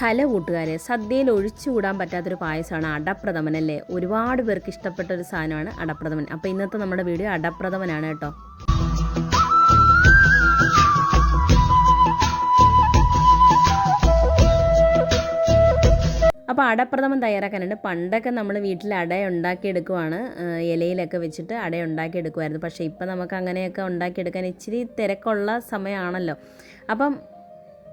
Hello കൂട്ടുകാരെ സദ്യയിൽ ഒഴിച്ചുകൂടാൻ പറ്റാത്തൊരു പായസമാണ് അടപ്രഥമൻ അല്ലേ? ഒരുപാട് പേർക്ക് ഇഷ്ടപ്പെട്ട ഒരു സാധനമാണ് അടപ്രഥമൻ. അപ്പോൾ ഇന്നത്തെ നമ്മുടെ വീഡിയോ അടപ്രഥമനാണ് കേട്ടോ. അപ്പോൾ അടപ്രഥമൻ തയ്യാറാക്കാനുണ്ട്. പണ്ടൊക്കെ നമ്മൾ വീട്ടിൽ അട ഉണ്ടാക്കിയെടുക്കുവാണ്. ഇലയിലൊക്കെ വെച്ചിട്ട് അട ഉണ്ടാക്കിയെടുക്കുമായിരുന്നു പക്ഷേ ഇപ്പം നമുക്ക് അങ്ങനെയൊക്കെ ഉണ്ടാക്കിയെടുക്കാൻ ഇച്ചിരി തിരക്കുള്ള സമയമാണല്ലോ. അപ്പം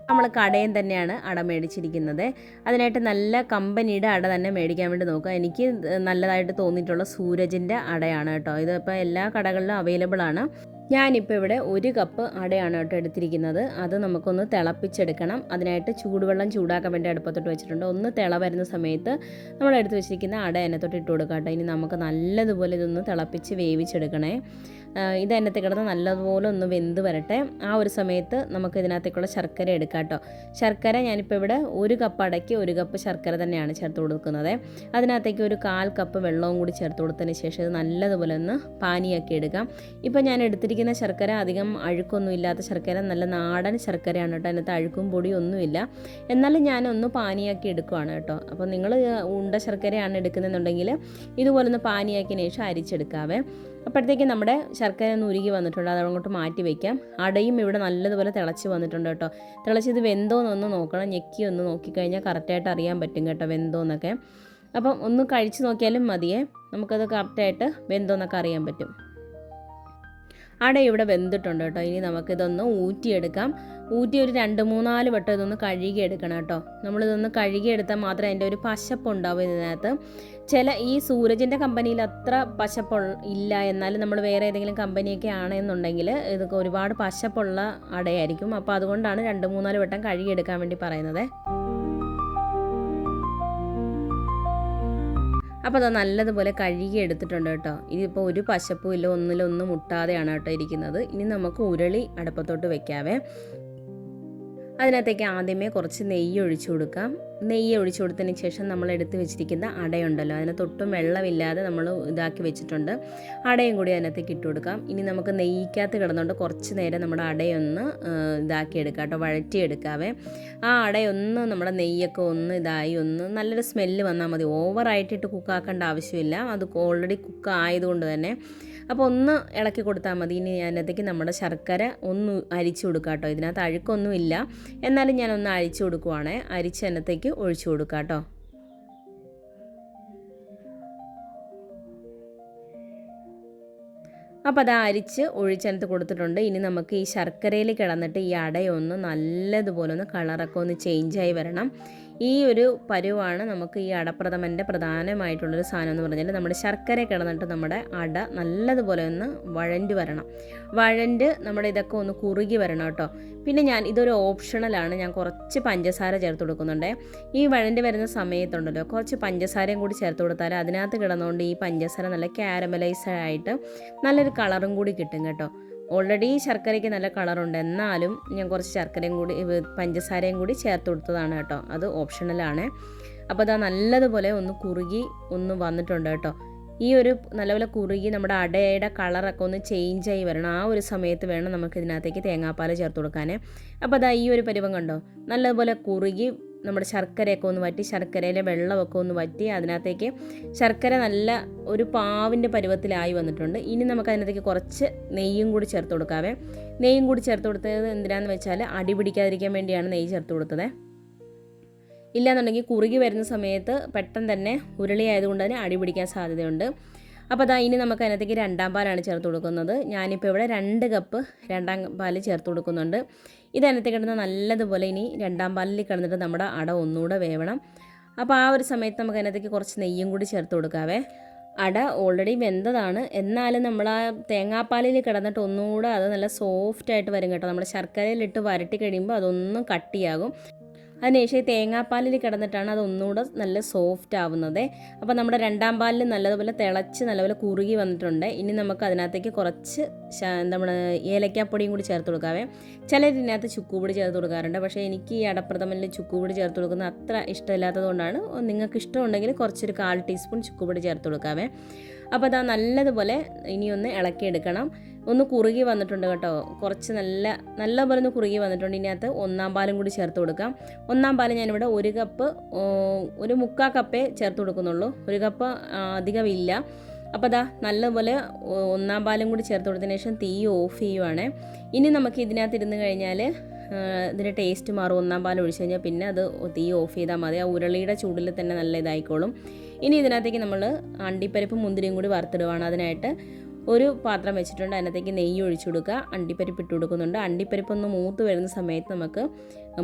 നമ്മൾ കടയിൽ തന്നെയാണ് അട മേടിച്ചിരിക്കുന്നത്. അതിനായിട്ട് നല്ല കമ്പനിയുടെ അട തന്നെ മേടിക്കാൻ വേണ്ടി നോക്കുക. എനിക്ക് നല്ലതായിട്ട് തോന്നിയിട്ടുള്ള സൂരജിന്റെ അടയാണ് കേട്ടോ. ഇതിപ്പോൾ എല്ലാ കടകളിലും അവൈലബിൾ ആണ്. ഞാനിപ്പോൾ ഇവിടെ ഒരു കപ്പ് അടയാണ് കേട്ടോ എടുത്തിരിക്കുന്നത്. അത് നമുക്കൊന്ന് തിളപ്പിച്ചെടുക്കണം. അതിനായിട്ട് ചൂടുവെള്ളം ചൂടാക്കാൻ വേണ്ടി അടുപ്പത്തോട്ട് വെച്ചിട്ടുണ്ട്. ഒന്ന് തിള വരുന്ന സമയത്ത് നമ്മൾ എടുത്ത് വെച്ചിരിക്കുന്ന അട അതിനകത്തോട്ട് ഇട്ട് കൊടുക്കാം കേട്ടോ. ഇനി നമുക്ക് നല്ലതുപോലെ ഇതൊന്ന് തിളപ്പിച്ച് വേവിച്ചെടുക്കണേ. ഇത് അതിനകത്ത് കിടന്ന് നല്ലതുപോലെ ഒന്ന് വെന്ത് വരട്ടെ. ആ ഒരു സമയത്ത് നമുക്ക് ഇതിനകത്തേക്കുള്ള ശർക്കര എടുക്കാം കേട്ടോ. ശർക്കര ഞാനിപ്പോൾ ഇവിടെ ഒരു കപ്പ് അടയ്ക്ക് ഒരു കപ്പ് ശർക്കര തന്നെയാണ് ചേർത്ത് കൊടുക്കുന്നത്. അതിനകത്തേക്ക് ഒരു കാൽ കപ്പ് വെള്ളവും കൂടി ചേർത്ത് കൊടുത്തതിന് ശേഷം ഇത് നല്ലതുപോലെ ഒന്ന് പാനിയാക്കി എടുക്കാം. ഇപ്പോൾ ഞാൻ എടുത്തിരിക്കുന്ന ശർക്കര അധികം അഴുക്കൊന്നും ഇല്ലാത്ത ശർക്കര നല്ല നാടൻ ശർക്കരയാണ് കേട്ടോ. അതിനകത്ത് അഴുക്കും പൊടിയും ഒന്നുമില്ല. എന്നാലും ഞാനൊന്ന് പാനിയാക്കി എടുക്കുവാണ് കേട്ടോ. അപ്പോൾ നിങ്ങൾ ഉണ്ട ശർക്കരയാണ് എടുക്കുന്നതെന്നുണ്ടെങ്കിൽ ഇതുപോലെ ഒന്ന് പാനിയാക്കിയതിന് ശേഷം അരിച്ചെടുക്കാവേ. അപ്പോഴത്തേക്ക് നമ്മുടെ ശർക്കര ഒന്ന് ഉരുകി വന്നിട്ടുണ്ട്. അത് അങ്ങോട്ട് മാറ്റി വയ്ക്കാം അടയും ഇവിടെ നല്ലതുപോലെ തിളച്ച് വന്നിട്ടുണ്ട് കേട്ടോ. തിളച്ച് ഇത് വെന്തോന്നൊന്ന് നോക്കണം. ഞെക്കി ഒന്ന് നോക്കിക്കഴിഞ്ഞാൽ കറക്റ്റായിട്ട് അറിയാൻ പറ്റും കേട്ടോ വെന്തോന്നൊക്കെ. അപ്പം ഒന്ന് കഴിച്ച് നോക്കിയാലും മതിയേ. നമുക്കത് കറക്റ്റായിട്ട് വെന്തോന്നൊക്കെ അറിയാൻ പറ്റും. അട ഇവിടെ വെന്തിട്ടുണ്ട് കേട്ടോ. ഇനി നമുക്കിതൊന്ന് ഊറ്റിയെടുക്കാം. ഊറ്റി ഒരു രണ്ട് മൂന്നാൽ വട്ടം ഇതൊന്ന് കഴുകി എടുക്കണം കേട്ടോ. നമ്മളിതൊന്ന് കഴുകി എടുത്താൽ മാത്രമേ അതിന്റെ ഒരു പശപ്പുണ്ടാവും ഇതിനകത്ത്. ചില ഈ സൂരജിന്റെ കമ്പനിയിൽ അത്ര പശപ്പ് ഇല്ല. എന്നാലും നമ്മൾ വേറെ ഏതെങ്കിലും കമ്പനിയൊക്കെ ആണെന്നുണ്ടെങ്കിൽ ഇതൊക്കെ ഒരുപാട് പശപ്പുള്ള അടയായിരിക്കും അപ്പോൾ അതുകൊണ്ടാണ് രണ്ട് മൂന്നാൽ വട്ടം കഴുകിയെടുക്കാൻ വേണ്ടി പറയുന്നത്. അപ്പോൾ അത് നല്ലതുപോലെ കഴുകി എടുത്തിട്ടുണ്ട് കേട്ടോ. ഇതിപ്പോൾ ഒരു പശപ്പും ഇല്ല ഒന്നിലൊന്നും മുട്ടാതെയാണ് കേട്ടോ ഇരിക്കുന്നത്. ഇനി നമുക്ക് ഉരുളി അടുപ്പത്തോട്ട് വെക്കാവേ. അതിനകത്തേക്ക് ആദ്യമേ കുറച്ച് നെയ്യ് ഒഴിച്ചു കൊടുക്കാം. നെയ്യ് ഒഴിച്ചു കൊടുത്തതിന് ശേഷം നമ്മൾ എടുത്ത് വെച്ചിരിക്കുന്ന അടയുണ്ടല്ലോ. അതിനകത്ത് ഒട്ടും വെള്ളമില്ലാതെ നമ്മൾ ഇതാക്കി വെച്ചിട്ടുണ്ട്. അടയും കൂടി അതിനകത്തേക്ക് ഇട്ട് കൊടുക്കാം. ഇനി നമുക്ക് നെയ്യ്ക്കകത്ത് കിടന്നുകൊണ്ട് കുറച്ച് നേരം നമ്മുടെ അടയൊന്ന് ഇതാക്കി എടുക്കാം കേട്ടോ. വഴറ്റിയെടുക്കാവേ. ആ അടയൊന്ന് നമ്മുടെ നെയ്യൊക്കെ ഒന്ന് ഇതായി ഒന്ന് നല്ലൊരു സ്മെല്ല് വന്നാൽ മതി. ഓവറായിട്ടിട്ട് കുക്കാക്കേണ്ട ആവശ്യമില്ല. അത് ഓൾറെഡി കുക്ക് ആയതുകൊണ്ട് തന്നെ അപ്പോൾ ഒന്ന് ഇളക്കി കൊടുത്താൽ മതി. ഇനി ഞാനത്തേക്ക് നമ്മുടെ ശർക്കര ഒന്ന് അരിച്ചു കൊടുക്കുക കേട്ടോ. ഇതിനകത്ത് അഴുക്കൊന്നുമില്ല. എന്നാലും ഞാനൊന്ന് അഴിച്ചു കൊടുക്കുവാണേ. അരിച്ച് അതിനകത്തേക്ക് ഒഴിച്ചു കൊടുക്കുക കേട്ടോ. അപ്പോൾ അത് അരിച്ച് ഒഴിച്ചതിനകത്ത് കൊടുത്തിട്ടുണ്ട്. ഇനി നമുക്ക് ഈ ശർക്കരയിൽ കിടന്നിട്ട് ഈ അടയൊന്ന് നല്ലതുപോലെ ഒന്ന് കളറൊക്കെ ഒന്ന് ചേഞ്ചായി വരണം. ഈ ഒരു പരുവാണ് നമുക്ക് ഈ അടപ്രഥമന്റെ പ്രധാനമായിട്ടുള്ളൊരു സാധനം എന്ന് പറഞ്ഞാൽ നമ്മുടെ ശർക്കര കിടന്നിട്ട് നമ്മുടെ അട നല്ലതുപോലെ ഒന്ന് വഴണ്ട് വരണം. വഴണ്ട് നമ്മുടെ ഇതൊക്കെ ഒന്ന് കുറുകി വരണം കേട്ടോ. പിന്നെ ഞാൻ ഇതൊരു ഓപ്ഷണലാണ് ഞാൻ കുറച്ച് പഞ്ചസാര ചേർത്ത് കൊടുക്കുന്നുണ്ട്. ഈ വഴണ്ട് വരുന്ന സമയത്തുണ്ടല്ലോ കുറച്ച് പഞ്ചസാരയും കൂടി ചേർത്ത് കൊടുത്താൽ അതിനകത്ത് കിടന്നുകൊണ്ട് ഈ പഞ്ചസാര നല്ല ക്യാരമലൈസ് ആയിട്ട് നല്ലൊരു കളറും കൂടി കിട്ടും കേട്ടോ. ഓൾറെഡി ശർക്കരയ്ക്ക് നല്ല കളറുണ്ട് എന്നാലും ഞാൻ കുറച്ച് ശർക്കരയും കൂടി പഞ്ചസാരയും കൂടി ചേർത്ത് കൊടുത്തതാണ് കേട്ടോ. അത് ഓപ്ഷണലാണ് അപ്പോൾ അതാ നല്ലതുപോലെ ഒന്ന് കുറുകി ഒന്ന് വന്നിട്ടുണ്ട് കേട്ടോ. ഈ ഒരു നല്ലപോലെ കുറുകി നമ്മുടെ അടയുടെ കളറൊക്കെ ഒന്ന് ചേഞ്ച് ആയി വരണം. ആ ഒരു സമയത്ത് വേണം നമുക്ക് ഇതിനകത്തേക്ക് തേങ്ങാപ്പാൽ ചേർത്ത് കൊടുക്കാൻ അപ്പോൾ അതാ ഈ ഒരു പരിവം കണ്ടോ? നല്ലതുപോലെ കുറുകി നമ്മുടെ ശർക്കരയൊക്കെ ഒന്ന് വറ്റി ശർക്കരയിലെ വെള്ളമൊക്കെ ഒന്ന് വറ്റി അതിനകത്തേക്ക് ശർക്കര നല്ല ഒരു പാവിന്റെ പരുവത്തിലായി വന്നിട്ടുണ്ട്. ഇനി നമുക്ക് അതിനകത്തേക്ക് കുറച്ച് നെയ്യും കൂടി ചേർത്ത് കൊടുക്കാവേ. നെയ്യും കൂടി ചേർത്ത് കൊടുത്തത് എന്തിനാന്ന് വെച്ചാൽ അടി പിടിക്കാതിരിക്കാൻ വേണ്ടിയാണ് നെയ്യ് ചേർത്ത് കൊടുത്തത്. ഇല്ലാന്നുണ്ടെങ്കിൽ കുറുകി വരുന്ന സമയത്ത് പെട്ടെന്ന് തന്നെ ഉരുളി ആയതുകൊണ്ട് തന്നെ അടി പിടിക്കാൻ സാധ്യതയുണ്ട്. അപ്പോൾ അതാ ഇനി നമുക്ക് അതിനകത്തേക്ക് രണ്ടാം പാലാണ് ചേർത്ത് കൊടുക്കുന്നത്. ഞാനിപ്പോൾ ഇവിടെ രണ്ട് കപ്പ് രണ്ടാം പാൽ ചേർത്ത് കൊടുക്കുന്നുണ്ട്. ഇത് അതിനകത്തേക്ക് കിടന്ന് നല്ലതുപോലെ ഇനി രണ്ടാം പാലിൽ കിടന്നിട്ട് നമ്മുടെ അട ഒന്നുകൂടെ വേവണം. അപ്പോൾ ആ ഒരു സമയത്ത് നമുക്ക് അതിനകത്തേക്ക് കുറച്ച് നെയ്യും കൂടി ചേർത്ത് കൊടുക്കാവേ. അട ഓൾറെഡി വെന്തതാണ്. എന്നാലും നമ്മൾ ആ തേങ്ങാപ്പാലിൽ കിടന്നിട്ട് ഒന്നുകൂടെ അത് നല്ല സോഫ്റ്റ് ആയിട്ട് വരും കേട്ടോ. നമ്മൾ ശർക്കരയിലിട്ട് വരട്ടി കഴിയുമ്പോൾ അതൊന്നും കട്ടിയാകും. അതിനുശേഷം ഈ തേങ്ങാപ്പാലിൽ കിടന്നിട്ടാണ് അത് ഒന്നുകൂടെ നല്ല സോഫ്റ്റ് ആവുന്നത്. അപ്പോൾ നമ്മുടെ രണ്ടാം പാലിൽ നല്ലതുപോലെ തിളച്ച് നല്ലപോലെ കുറുകി വന്നിട്ടുണ്ട്. ഇനി നമുക്ക് അതിനകത്തേക്ക് കുറച്ച് നമ്മുടെ ഏലക്കാപ്പൊടിയും കൂടി ചേർത്ത് കൊടുക്കാവേ. ചിലർ ഇതിനകത്ത് ചുക്കുപൊടി ചേർത്ത് കൊടുക്കാറുണ്ട്. പക്ഷേ എനിക്ക് ഈ അടപ്രഥമനിൽ ചുക്കുപൊടി ചേർത്ത് കൊടുക്കുന്നത് അത്ര ഇഷ്ടമില്ലാത്തതുകൊണ്ടാണ് നിങ്ങൾക്ക് ഇഷ്ടമുണ്ടെങ്കിൽ കുറച്ചൊരു കാൽ ടീസ്പൂൺ ചുക്കുപൊടി ചേർത്ത് കൊടുക്കാവേ. അപ്പോൾ അതാ നല്ലതുപോലെ ഇനിയൊന്ന് ഇളക്കിയെടുക്കണം. ഒന്ന് കുറുകി വന്നിട്ടുണ്ട് കേട്ടോ. കുറച്ച് നല്ല നല്ല പോലെ ഒന്ന് കുറുകി വന്നിട്ടുണ്ട്. ഇതിനകത്ത് ഒന്നാം പാലും കൂടി ചേർത്ത് കൊടുക്കാം. ഒന്നാം പാൽ ഞാനിവിടെ ഒരു കപ്പ് ഒരു മുക്കാൽ കപ്പേ ചേർത്ത് കൊടുക്കുന്നുള്ളൂ. ഒരു കപ്പ് അധികമില്ല അപ്പോൾ അതാ നല്ലപോലെ ഒന്നാം പാലും കൂടി ചേർത്ത് കൊടുത്തതിന് ശേഷം തീ ഓഫ് ചെയ്യുവാണ്. ഇനി നമുക്ക് ഇതിനകത്ത് ഇരുന്ന് കഴിഞ്ഞാൽ ഇതിന്റെ ടേസ്റ്റ് മാറും. ഒന്നാം പാൽ ഒഴിച്ച് കഴിഞ്ഞാൽ പിന്നെ അത് തീ ഓഫ് ചെയ്താൽ മതി. ആ ഉരുളിയുടെ ചൂടിൽ തന്നെ നല്ല ഇതായിക്കോളും. ഇനി ഇതിനകത്തേക്ക് നമ്മൾ അണ്ടിപ്പരിപ്പ് മുന്തിരിയും കൂടി വറുത്തിടുവാണ്. അതിനായിട്ട് ഒരു പാത്രം വെച്ചിട്ടുണ്ട്. അതിനകത്തേക്ക് നെയ്യ് ഒഴിച്ചു കൊടുക്കുക. അണ്ടിപ്പരിപ്പ് ഇട്ട് കൊടുക്കുന്നുണ്ട്. അണ്ടിപ്പരിപ്പ് ഒന്ന് മൂത്ത് വരുന്ന സമയത്ത് നമുക്ക്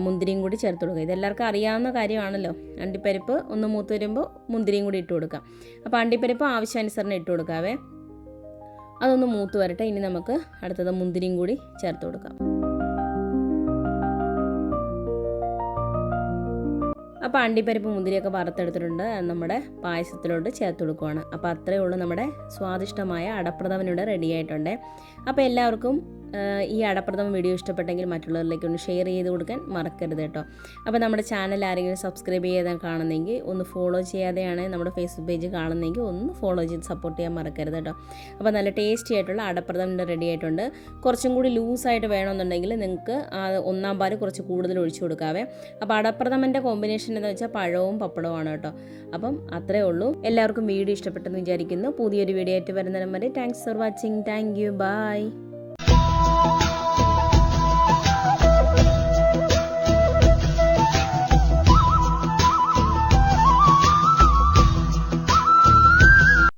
മുന്തിരിയും കൂടി ചേർത്ത് കൊടുക്കുക ഇതെല്ലാവർക്കും അറിയാവുന്ന കാര്യമാണല്ലോ. അണ്ടിപ്പരിപ്പ് ഒന്ന് മൂത്ത് വരുമ്പോൾ മുന്തിരിയും കൂടി ഇട്ട് കൊടുക്കാം. അപ്പോൾ അണ്ടിപ്പരിപ്പ് ആവശ്യാനുസരണം ഇട്ട് കൊടുക്കാവേ. അതൊന്ന് മൂത്ത് വരട്ടെ. ഇനി നമുക്ക് അടുത്തത് മുന്തിരിയും കൂടി ചേർത്ത് കൊടുക്കാം. അപ്പോൾ അണ്ടിപ്പരിപ്പ് മുന്തിരിയൊക്കെ വറുത്തെടുത്തിട്ടുണ്ട്. നമ്മുടെ പായസത്തിലോട്ട് ചേർത്ത് കൊടുക്കുവാണ്. അപ്പോൾ അത്രയേ ഉള്ളൂ നമ്മുടെ സ്വാദിഷ്ടമായ അടപ്രഥമനിവിടെ റെഡി ആയിട്ടുണ്ട്. അപ്പോൾ എല്ലാവർക്കും ഈ അടപ്രഥമ വീഡിയോ ഇഷ്ടപ്പെട്ടെങ്കിൽ മറ്റുള്ളവരിലേക്ക് ഒന്ന് ഷെയർ ചെയ്ത് കൊടുക്കാൻ മറക്കരുത് കേട്ടോ. അപ്പോൾ നമ്മുടെ ചാനൽ ആരെങ്കിലും സബ്സ്ക്രൈബ് ചെയ്യാതെ കാണുന്നെങ്കിൽ ഒന്ന് ഫോളോ ചെയ്യാതെയാണ് നമ്മുടെ ഫേസ്ബുക്ക് പേജ് കാണുന്നെങ്കിൽ ഒന്ന് ഫോളോ ചെയ്ത് സപ്പോർട്ട് ചെയ്യാൻ മറക്കരുത് കേട്ടോ. അപ്പോൾ നല്ല ടേസ്റ്റി ആയിട്ടുള്ള അടപ്രഥമൻ റെഡി ആയിട്ടുണ്ട്. കുറച്ചും കൂടി ലൂസായിട്ട് വേണമെന്നുണ്ടെങ്കിൽ നിങ്ങൾക്ക് ഒന്നാം പാൽ കുറച്ച് കൂടുതൽ ഒഴിച്ചു കൊടുക്കാവേ. അപ്പോൾ അടപ്രഥമന്റെ കോമ്പിനേഷൻ എന്ന് വെച്ചാൽ പഴവും പപ്പടവുമാണ് കേട്ടോ. അപ്പം അത്രേ ഉള്ളൂ. എല്ലാവർക്കും വീഡിയോ ഇഷ്ടപ്പെട്ടെന്ന് വിചാരിക്കുന്നു. പുതിയൊരു വീഡിയോ ആയിട്ട് വരുന്നതിനും വരെ thanks for watching thank you bye